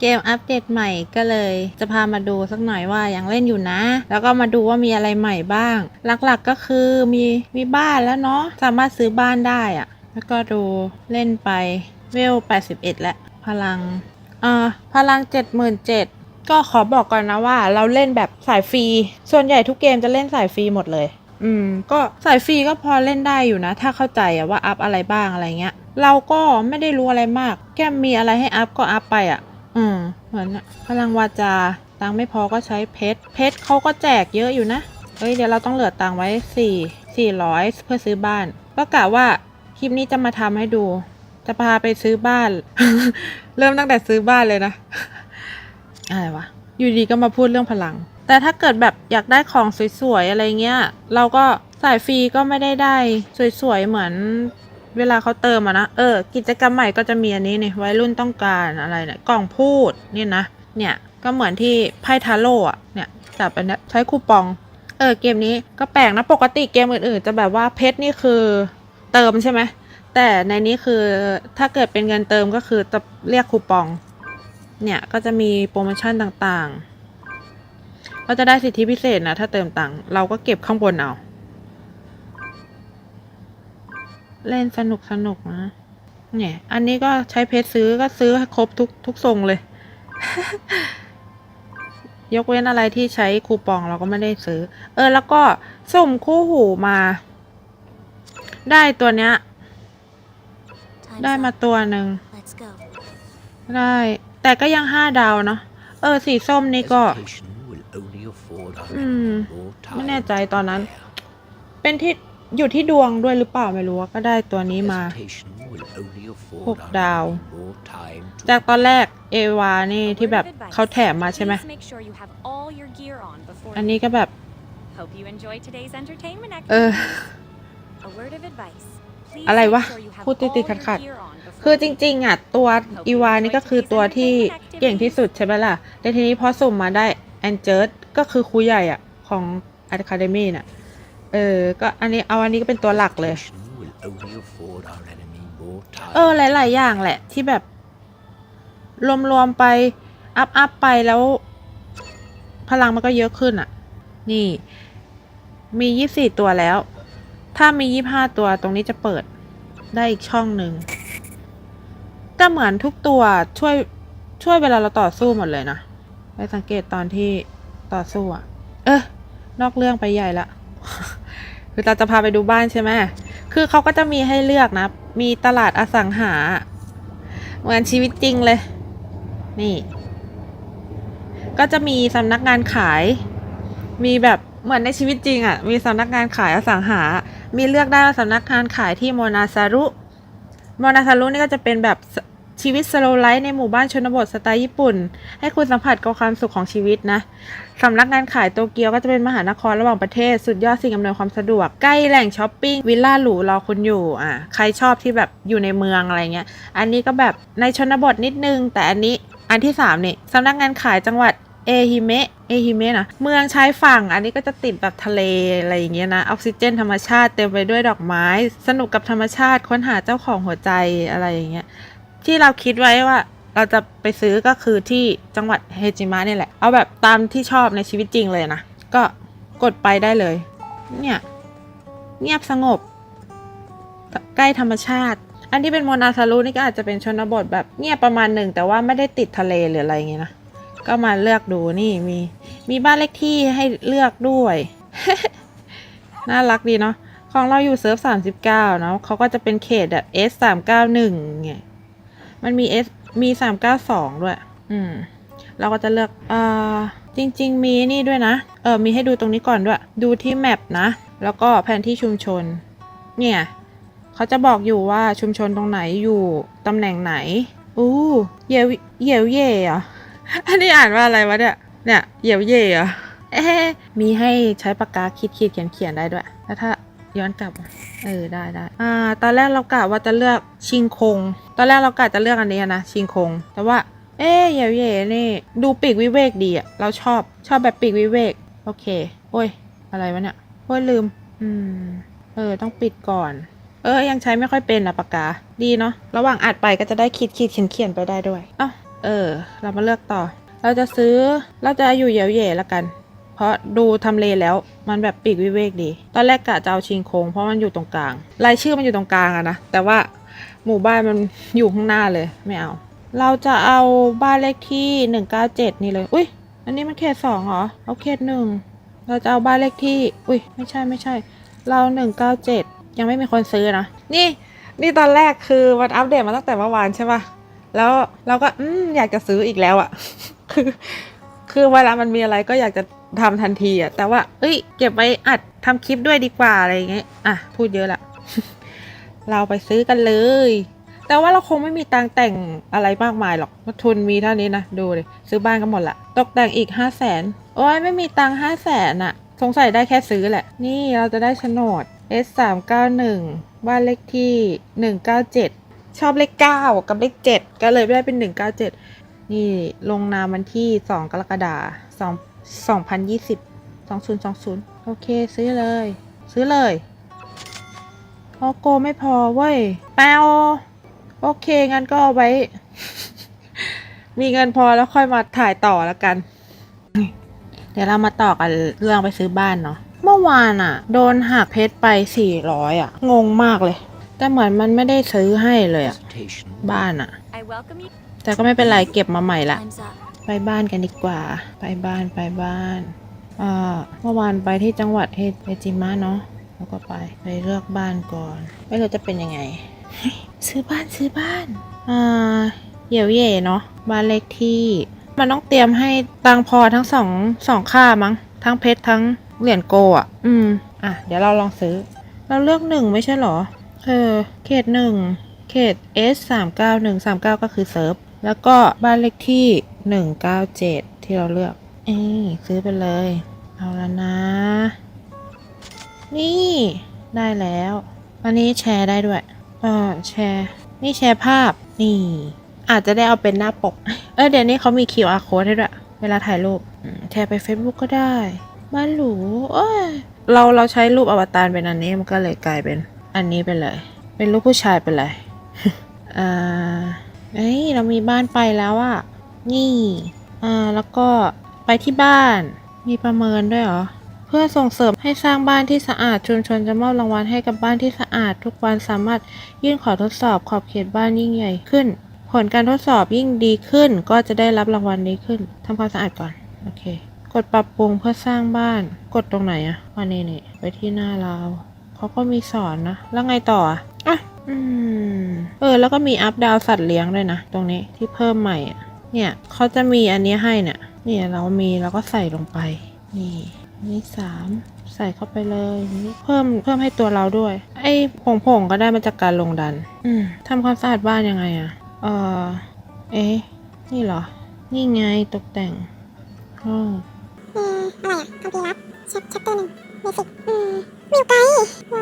เกมอัปเดตใหม่ก็เลยจะพามาดูสักหน่อยว่ายังเล่นอยู่นะ แล้วก็มาดูว่ามีอะไรใหม่บ้าง หลักๆก็คือมีมีบ้านแล้วเนาะสามารถซื้อบ้านได้อะแล้วก็ดูเล่นไปเวล 81 แล้ว พลังเอ่าพลัง 77,000ก็ขอบอกก่อนนะว่าเราเล่นแบบสายฟรี ส่วนใหญ่ทุกเกมจะเล่นสายฟรีหมดเลย อืม ก็สายฟรีก็พอเล่นได้อยู่นะ ถ้าเข้าใจอะว่าอัพอะไรบ้างอะไรเงี้ย เราก็ไม่ได้รู้อะไรมากแค่มีอะไรให้อัพก็อัพไปอะอืม เหมือนอะพลังวาจา ตังค์ไม่พอก็ใช้เพชร เพชรเขาก็แจกเยอะอยู่นะ เฮ้ย เดี๋ยวเราต้องเหลือตังค์ไว้สี่สี่ร้อยเพื่อซื้อบ้าน ก็กะว่าคลิปนี้จะมาทำให้ดู จะพาไปซื้อบ้าน เริ่มตั้งแต่ซื้อบ้านเลยนะ อะไรวะ อยู่ดีก็มาพูดเรื่องพลัง แต่ถ้าเกิดแบบอยากได้ของสวยๆอะไรเงี้ย เราก็สายฟรีก็ไม่ได้ได้สวยๆเหมือนเวลาเขาเติมอะนะ เออ กิจกรรมใหม่ก็จะมีอันนี้นี่วัยรุ่นต้องการอะไรเนี่ย กล่องพูดนี่นะ เนี่ยก็เหมือนที่ไพ่ทาโร่อะเนี่ยจับอันนี้ใช้คูปอง เออเกมนี้ก็แปลกนะปกติเกมอื่นๆ จะแบบว่าเพชรนี่คือเติมใช่ไหมแต่ในนี้คือถ้าเกิดเป็นเงินเติมก็คือจะเรียกคูปอง เนี่ยก็จะมีโปรโมชั่นต่างๆ ก็จะได้สิทธิพิเศษนะ ถ้าเติมตังค์เราก็เก็บข้างบนเอา เล่นสนุกสนุกนะ เนี่ย อันนี้ก็ใช้เพชรซื้อก็ซื้อให้ครบทุกทุกทรงเลย ยกเว้นอะไรที่ใช้คูปองเราก็ไม่ได้ซื้อ เออ แล้วก็สุ่มคู่หูมา ได้ตัวเนี้ย Time's ได้มา up. ตัวหนึ่ง Let's go. ได้ แต่ก็ยังห้าดาวเนาะเออ สีส้มนี่ก็ อืม enemy more ไม่แน่ time ใจตอนนั้น to prepare. เป็นที่อยู่ที่ดวงด้วยหรือเปล่าไม่รู้ว่าก็ได้ตัวนี้มา Hesitation will only afford หก our ดาว enemy more time to จากตอนแรกเอวานี่ A ที่ word แบบ of advice. เขาแถมมาใช่ไหม Please make sure you have all your gear on before อันนี้ก็แบบ Hope you enjoy today's entertainment เออ A word of advice. Please อะไร make วะ sure you have พูดติด all ๆขัด your gear on before คือจ you ริง ๆ อะ ตัวอีวานี่ก็คือตัวที่เก่งที่สุดใช่ไหมล่ะแต่ทีนี้พอสุ่มมาได้แอนเจิร์ด ก็คือครูใหญ่อะ ของอะคาเดมี่น่ะ เออ ก็อันนี้เอาอันนี้ก็เป็นตัวหลักเลย เออ หลาย ๆ อย่างแหละ ที่แบบ รวม ๆ ไป อัพอัพไปแล้ว พลังมันก็เยอะขึ้นอะ นี่ มียี่สี่ตัวแล้ว ถ้ามียี่ห้าตัวตรงนี้จะเปิดได้อีกช่องหนึ่งก็เหมือนทุกตัวช่วยช่วยเวลาเราต่อสู้หมดเลยนะ ไปสังเกตตอนที่ ต่อสู้อะเออนอกเรื่องไปใหญ่ละคือเราจะพาไปดูบ้านใช่ไหมคือเขาก็จะมีให้เลือกนะ มีตลาดอสังหา เหมือนชีวิตจริงเลย นี่ ก็จะมีสำนักงานขาย มีแบบเหมือนในชีวิตจริงอะ่ะ มีสำนักงานขายอสังหา มีเลือกได้ว่าสำนักงานขายที่โมนาซารุ โมนาซารุนี่ก็จะเป็นแบบสชีวิตสโลไลฟ์ในหมู่บ้านชนบทสไตล์ญี่ปุ่น ให้คุณสัมผัสกับความสุขของชีวิตนะ สำนักงานขายโตเกียวก็จะเป็นมหานครระหว่างประเทศสุดยอดสิ่งอำนวยความสะดวก ใกล้แหล่งช้อปปิ้งวิลล่าหรูรอคุณอยู่อะใครชอบที่แบบอยู่ในเมืองอะไรเงี้ย อันนี้ก็แบบในชนบทนิดนึง แต่อันนี้อันที่สามนี่สำนักงานขายจังหวัดเอฮิเมะเอฮิเมะนะเมืองชายฝั่งอันนี้ก็จะติดแบบทะเลอะไรอย่างเงี้ยนะออกซิเจนธรรมชาติเต็มไปด้วยดอกไม้ สนุกกับธรรมชาติค้นหาเจ้าของหัวใจอะไรอย่างเงี้ยที่เราคิดไว้ว่า เราจะไปซื้อก็คือที่จังหวัดเฮจิมะนี่แหละ เอาแบบตามที่ชอบในชีวิตจริงเลยนะ ก็กดไปได้เลย เนี่ย เงียบสงบ ใกล้ธรรมชาติ อันที่เป็นโมนาซารุนี่ก็อาจจะเป็นชนบทแบบเงียบประมาณหนึ่ง แต่ว่าไม่ได้ติดทะเลหรืออะไรเงี้ยนะ ก็มาเลือกดูนี่มี มีบ้านเลขที่ให้เลือกด้วย น่ารักดีเนาะ ของเราอยู่เซิร์ฟสามสิบเก้าเนาะเขาก็จะเป็นเขตแบบ S สามเก้าหนึ่งไงมันมี S มีสามเก้าสองด้วย อืม เราก็จะเลือกอ่าจริง ๆ มีนี่ด้วยนะ เออมีให้ดูตรงนี้ก่อนด้วย ดูที่แมปนะ แล้วก็แผนที่ชุมชน เนี่ยเขาจะบอกอยู่ว่าชุมชนตรงไหนอยู่ตำแหน่งไหน อู้เยวเยวเย่เหรอะอันนี้อ่านว่าอะไรวะเนี่ย เนี่ยเยวเย่เหรอะเอ๊ะมีให้ใช้ปากกาขีดขีดเขียนเขียนได้ด้วย แล้วถ้า ย้อนกลับ เออได้ได้อ่า ตอนแรกเรากะว่าจะเลือกชิงคง ตอนแรกเรากะจะเลือกอันนี้นะชิงคง แต่ว่า เอ๊ะเยวเย่นี่ ดูปีกวิเวกดีอะเราชอบชอบแบบปีกวิเวก โอเค โอ้ย อะไรวะเนี่ยโอ้ยลืม อืม เออ ต้องปิดก่อน เออ ยังใช้ไม่ค่อยเป็นอะปากกา ดีเนาะ ระหว่างอัดไปก็จะได้ขีดขีดเขียนเขียนไปได้ด้วยอ้าเออ เรามาเลือกต่อ เราจะซื้อ เราจะอยู่เย่เย่ละกัน ราะดูทำเลแล้วมันแบบปีกวิเวกดี ตอนแรกกะจะเอาชิงโคงเพราะมันอยู่ตรงกลาง รายชื่อมันอยู่ตรงกลางอะนะ แต่ว่าหมู่บ้านมันอยู่ข้างหน้าเลยไม่เอา เราจะเอาบ้านเลขที่ 197 นี่เลย อุ้ยอันนี้มันเขตสองเหรอ เอาเขตหนึ่ง เราจะเอาบ้านเลขที่ อุ้ยไม่ใช่ไม่ใช่ เรา 197 ยังไม่มีคนซื้อนะ นี่ นี่ตอนแรกคือมันอัปเดตมาตั้งแต่เมื่อวานใช่ปะแล้วเราก็อืมอยากจะซื้ออีกแล้วอะคือ คือเวลามันมีอะไรก็อยากจะ ทำทันทีอะแต่ว่า เอ้ย เก็บไว้อัดทำคลิปด้วยดีกว่าอะไรอย่างเงี้ยอะพูดเยอะละเราไปซื้อกันเลย แต่ว่าเราคงไม่มีตังค์แต่งอะไรมากมายหรอกทุนมีเท่านี้นะดูเลยซื้อบ้านก็หมดละตกแต่งอีกห้าแสนโอ้ยไม่มีตังค์ห้าแสนอะสงสัยได้แค่ซื้อแหละ นี่เราจะได้โฉนด S 3 9 1บ้านเลขที่ 197 ชอบเลข 9 กับเลข 7 ก็เลยได้เป็น 197 นี่ลงนามวันที่ 2 กรกฎาคม2 2020 2020 โอเค ซื้อเลย ซื้อเลยพอโกไม่พอเว้ยแปวโอเค งั้นก็เอาไว้ มีเงินพอแล้วค่อยมาถ่ายต่อแล้วกัน เดี๋ยวเรามาต่อกันเรื่องไปซื้อบ้านเนาะเมื่อวานอะโดนหักเพชรไป 400อะงงมากเลย แต่เหมือนมันไม่ได้ซื้อให้เลยอะ Hesitation. บ้านอะ I welcome you แต่ก็ไม่เป็นไรเก็บมาใหม่ละ Time's up. ไปบ้านกันดีกว่า ไปบ้านไปบ้านอ่าเมื่อวานไปที่จังหวัดเฮจิมะเนาะแล้วก็ไปไปเลือกบ้านก่อนไม่รู้จะเป็นยังไง ซื้อบ้านซื้อบ้านอ่าเย่เย่เนาะบ้านเลขที่ มันต้องเตรียมให้ตังพอทั้งสองสองค่ามั้ง ทั้งเพชรทั้งเหรียญโกอะ อืม อะ เดี๋ยวเราลองซื้อ เราเลือกหนึ่งไม่ใช่หรอ เออ เขตหนึ่งเขต S 3 9 1 3 9ก็คือเซิร์ฟ แล้วก็บ้านเลขที่ 197 ที่เราเลือกเอ้ยซื้อไปเลย เอาแล้วนะ นี่ได้แล้ว อันนี้แชร์ได้ด้วยเออแชร์ นี่แชร์ภาพ นี่ อาจจะได้เอาเป็นหน้าปก เออเดี๋ยวนี้เขามี QR code ให้ด้วย เวลาถ่ายรูปแชร์ไป Facebook ก็ได้ บ้านหรูเอ้ยเราเราใช้รูปอวตารเป็นอันนี้มันก็เลยกลายเป็นอันนี้ไปเลย เป็นรูปผู้ชายไปเลยอ่า เอ้ยเรามีบ้านไปแล้วอะนี่อ่าแล้วก็ไปที่บ้าน มีประเมินด้วยเหรอ เพื่อส่งเสริมให้สร้างบ้านที่สะอาดชุมชนจะมอบรางวัลให้กับบ้านที่สะอาด ทุกวันสามารถยื่นขอทดสอบขอบเขตบ้านยิ่งใหญ่ขึ้น ผลการทดสอบยิ่งดีขึ้น ก็จะได้รับรางวัลนี้ขึ้นทำความสะอาดก่อนโอเค กดปรับปรุงเพื่อสร้างบ้าน กดตรงไหนอะอันนี้นี่ไปที่หน้าเราเขาก็มีสอนนะแล้วไงต่ออะอะ เออ แล้วก็มีอัพดาวสัตว์เลี้ยงด้วยนะ ตรงนี้ที่เพิ่มใหม่เนี่ยเขาจะมีอันนี้ให้เนี่ยเนี่ยเรามีเราก็ใส่ลงไป นี่นี่สามใส่เข้าไปเลยนี่เพิ่มเพิ่มให้ตัวเราด้วย ไอ้ผงๆก็ได้มาจากการลงดัน อืมทำความสะอาดบ้านยังไงอะเออเอ๊ะนี่เหรอ นี่ไงตกแต่งห้องอืมอะไรอะคอมพิวลับแชปแชปเตอร์หนึ่งเบสิกอืมมิวไกว้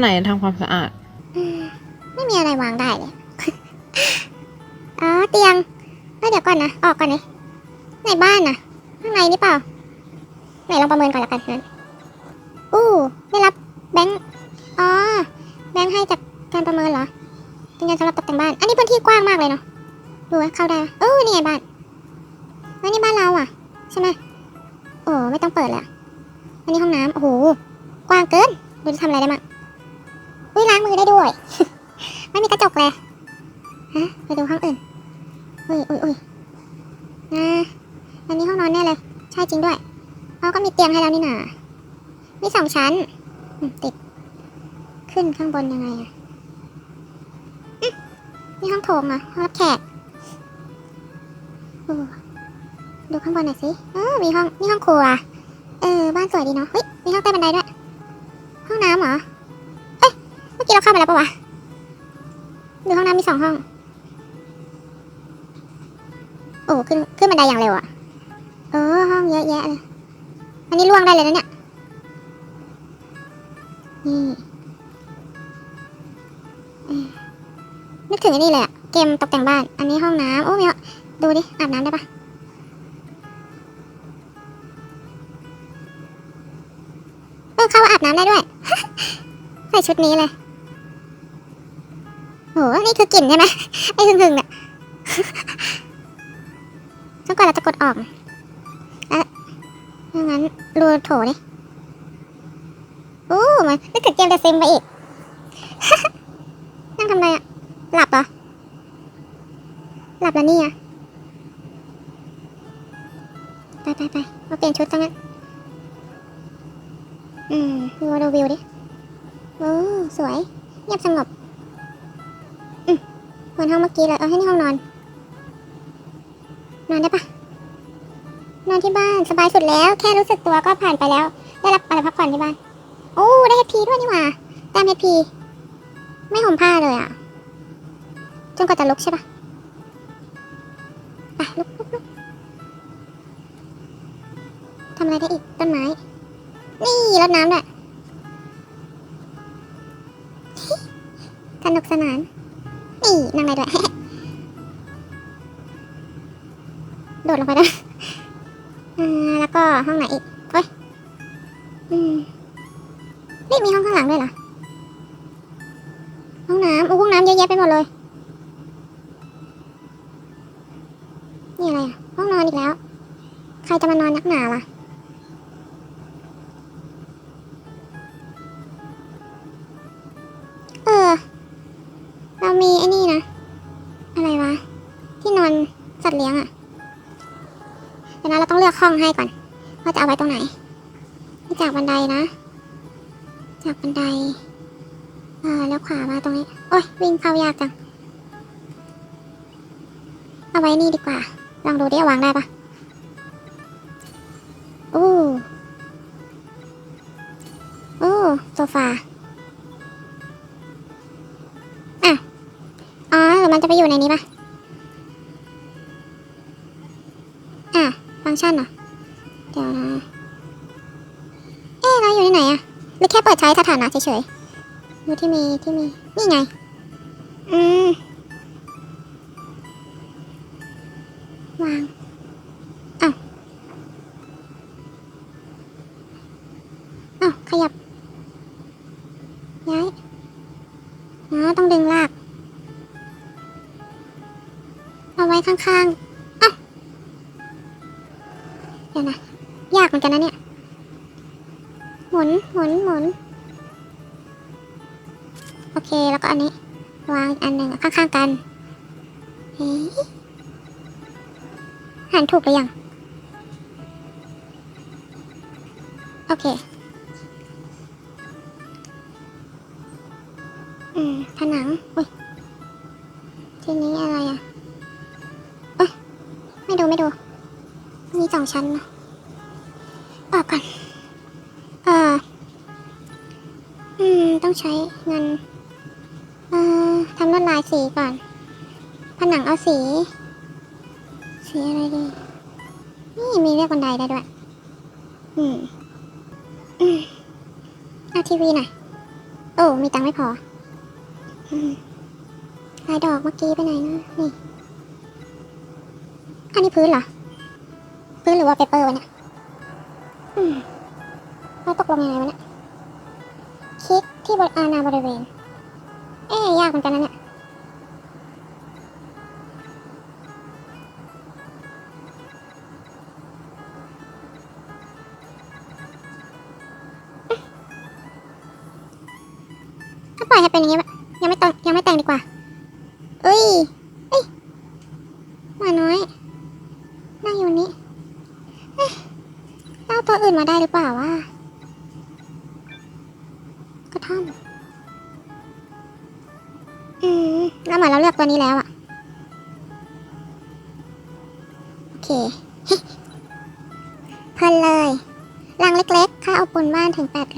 ไหนทำความสะอาด อืมไม่มีอะไรวางได้เลย อ๋อเตียงเอ้ยเดี๋ยวก่อนนะ ออกก่อนเลยในบ้านนะข้างในนี่เปล่า ไหนลองประเมินก่อนละกันนั้นอู้ได้รับแบงค์อ๋อแบงค์ให้จากการประเมินเหรอเป็นงานสำหรับตกแต่งบ้าน อันนี้พื้นที่กว้างมากเลยเนาะดูว่าเข้าได้ปะเออนี่ไงบ้านเฮ้ยนี่บ้านเราอะ ใช่ไหมโอ้ไม่ต้องเปิดเลยอะอันนี้ห้องน้ำโอ้โหกว้างเกินดูจะทำอะไรได้มั้ง อุ้ยล้างมือได้ด้วย ไม่มีกระจกเลยฮะไปดูห้องอื่นอุ้ยอุ้ยอุ้ยนะอันนี้ห้องนอนแน่เลย ใช่จริงด้วยเขาก็มีเตียงให้แล้วนี่นามีสองชั้นติด ขึ้นข้างบนยังไงอะมนี่ห้องโถงเหรอห้องรับแขกดูข้างบนหน่อยสิเออมีห้องนี่ห้องครัว เออ บ้านสวยดีเนาะเฮ้ย ปะวะดูห้องน้ำมีสองห้อง โอ้ขึ้นขึ้นบันไดอย่างเร็วอะเออห้องเยอะแยะเลย อันนี้ล่วงได้เลยนะเนี่ย นี่นึกถึงอันนี้เลยอะเกมตกแต่งบ้าน อันนี้ห้องน้ำโอ้มีดูดิ อาบน้ำได้ปะเออเข้าอาบน้ำได้ด้วย ใส่ชุดนี้เลย โหนี่คือกลิ่นใช่ไหมไอ้หึ่งๆเนี่ยจนกว่าเราจะกดออกแล้วงั้นรูโถดิโอ้มันนึกถึงเกมเดซิมไปอีก นั่งทำอะไรอะหลับเหรอ หลับแล้วนี่อะไปไปไปมาเปลี่ยนชุดจังงั้นอืมดูดูวิวดิ โอ้ สวย เงียบสงบ มือนห้องเมื่อกี้เลย เออให้นี่ห้องนอน นอนได้ปะนอนที่บ้านสบายสุดแล้ว แค่รู้สึกตัวก็ผ่านไปแล้ว ได้รับอะไรพักผ่อนที่บ้าน โอ้ ได้เฮดพีด้วยนี่หว่าแต้มเฮดพีไม่ห่มผ้าเลยอะจนกว่าจะลุกใช่ปะไปลุกลุกลุกทำอะไรได้อีกต้นไม้ นี่รดน้ำด้วยสนุกสนาน นี่นั่งได้ด้วย โดดลงไปด้วยแล้วก็ห้องไหนอีก องเลือกห้องให้ก่อนว่าจะเอาไว้ตรงไหนนี่จากบันไดนะ จากบันไดเออแล้วขวามาตรงนี้ โอ้ยวิ่งเข้ายากจัง เอาไว้นี่ดีกว่า ลองดูดิวางได้ปะโอ้โอ้โซฟาอะอ๋อหรือมันจะไปอยู่ในนี้ปะอะ ฟังก์ชันเหรอ เดี๋ยวนะเอ๊ะเราอยู่ที่ไหนอะหรือแค่เปิดใช้สถานะเฉยๆดูที่มีที่มี นี่ไง อืมวางอ้าวอ้าวขยับ ย้ายอ๋อต้องดึงลาก เอาไว้ข้างๆ อนกันนะเนี่ย หมุนหมุนหมุนโอเคแล้วก็อันนี้วางอันหนึ่งข้างๆกันเฮ้ยหันถูกหรือยัง โอเค อืมผนังอุ้ยทีนี้อะไรอะเอ้ยไม่ดูไม่ดู มีสองชั้นนะ ออกก่อนเอออืม ต้องใช้เงิน เอ่อทำลวดลายสีก่อน ผนังเอาสี สีอะไรดี นี่มีเรียกบันไดได้ด้วย อืม อืม เอาทีวีหน่อย โอ้ มีตังค์ไม่พอ อืมลายดอกเมื่อกี้ไปไหนนะนี่ อันนี้พื้นเหรอ พื้นหรือว่าเปเปอร์วะเนี่ย อืมแล้วตกลงยังไงวะเนี่ยคลิกที่บริอาณาบริเวณ เอ๊ยากเหมือนกันนะเนี่ยถ้าปล่อยให้เป็นอย่างนี้วะยังไม่ต้องยังไม่แต่งดีกว่า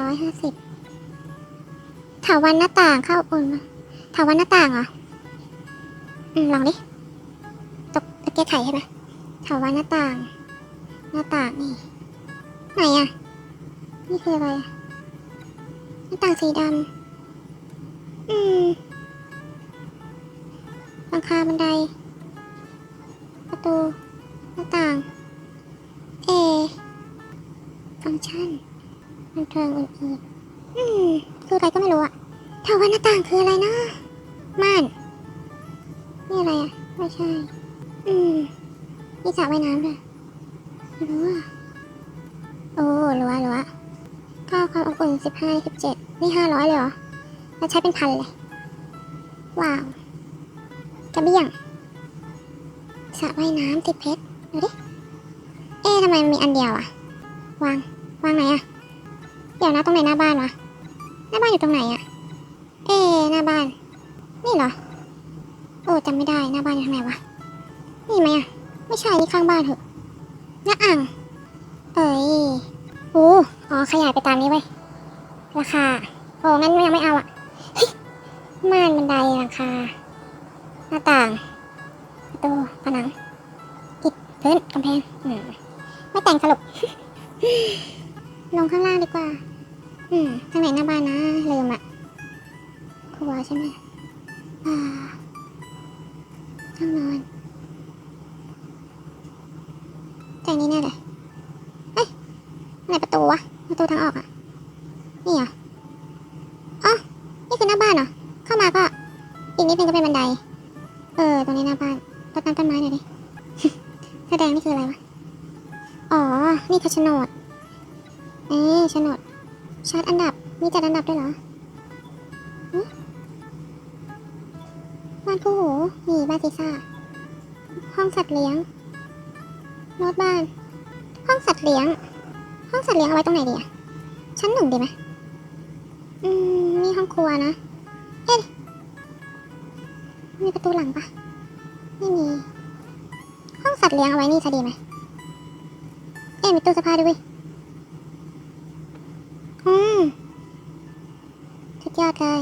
ร้อยห้าสิบถาวันหน้าต่างค่าอาปูนมาถาวันหน้าต่างเหรอ อืมลองดิ ตกตะเกียบไข่ใช่ไหมถาวันหน้าต่าง หน้าต่างนี่ ไหนอะ นี่คืออะไร หน้าต่างสีดำ อืมหลังคาบันได ประตู หน้าต่าง เอ ฟังก์ชัน บันเทิงอื่นๆอืมคืออะไรก็ไม่รู้อะแถววันหน้าต่างคืออะไรนะม่านนี่อะไรอะไม่ใช่ อืมมีสระว่ายน้ำด้วยรั้วโอ้รั้วรั้วค่าความอบอุ่นสิบห้าสิบเจ็ดนี่ห้าร้อยเลยเหรอแล้วใช้เป็นพันเลย ว้าวกระเบี้ยงสระว่ายน้ำติดเพชรดูดิ เอ๊ะทำไมมันมีอันเดียวอะวาง วางไหนอะ เดี๋ยวนะตรงไหนหน้าบ้านวะ หน้าบ้านอยู่ตรงไหนอะเอ๊หน้าบ้าน นี่เหรอ โอ้จำไม่ได้หน้าบ้านอยู่ทางไหนวะ นี่ไหมอะไม่ใช่นี่ข้างบ้านเหอะหน้าอ่าง เอ้ยโอ้อ๋อขยายไปตามนี้ไว้ยราคา โอ้งั้นยังไม่เอาอะม่านบันไดหลังคา หน้าต่าง ประตูผนังอิฐพื้นกำแพงไม่แต่งสรุปลงข้างล่างดีกว่า อืมทางไหนหน้าบ้านนะลืมอะครัวใช่ไหมอ่าห้องนอนใจนี้แน่เลยเอ้ยไหนประตูวะประตูทางออกอะนี่เหรออ๋อนี่คือหน้าบ้านเหรอเข้ามาก็อีกนิดนึงก็เป็นบันได เออ ตรงนี้หน้าบ้านรดน้ำต้นไม้หน่อยดิแสดงนี่คืออะไรวะ อ๋อ นี่คือโฉนดเอ๊ะโฉนด ชาร์ตอันดับ มีจัดอันดับด้วยเหรอบ้านคู่หูนี่บ้านซีซ่า ห้องสัตว์เลี้ยงโน้ตบ้าน ห้องสัตว์เลี้ยง ห้องสัตว์เลี้ยงเอาไว้ตรงไหนดีอะชั้นหนึ่งดีไหมอืมนี่ห้องครัวนะ เอ๊ะมีประตูหลังปะไม่มี ห้องสัตว์เลี้ยงเอาไว้นี่จะดีไหมเอ๊ะมีตู้เสื้อผ้าด้วย อืมสุดยอดเลย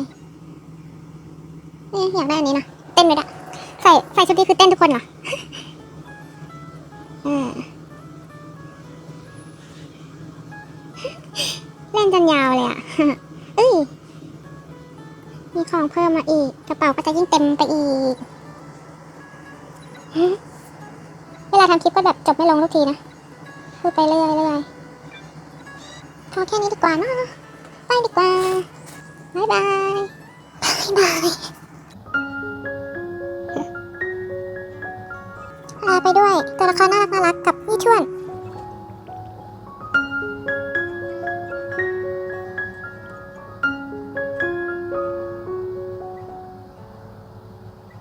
นี่อยากได้อันนี้นะเต้นเลยอะใส่ใส่ชุดนี้คือเต้นทุกคนเหรออ่าเล่นจนยาวเลยอะเอ้ย มีของเพิ่มมาอีก กระเป๋าก็จะยิ่งเต็มไปอีก เวลาทำคลิปก็แบบจบไม่ลงทุกทีนะ พูดไปเรื่อยเรื่อย พอแค่นี้ดีกว่าเนาะไปดีกว่าบายบายบายบายลาไปด้วยตัวละครน่ารักน่ารักกับนี่ชวน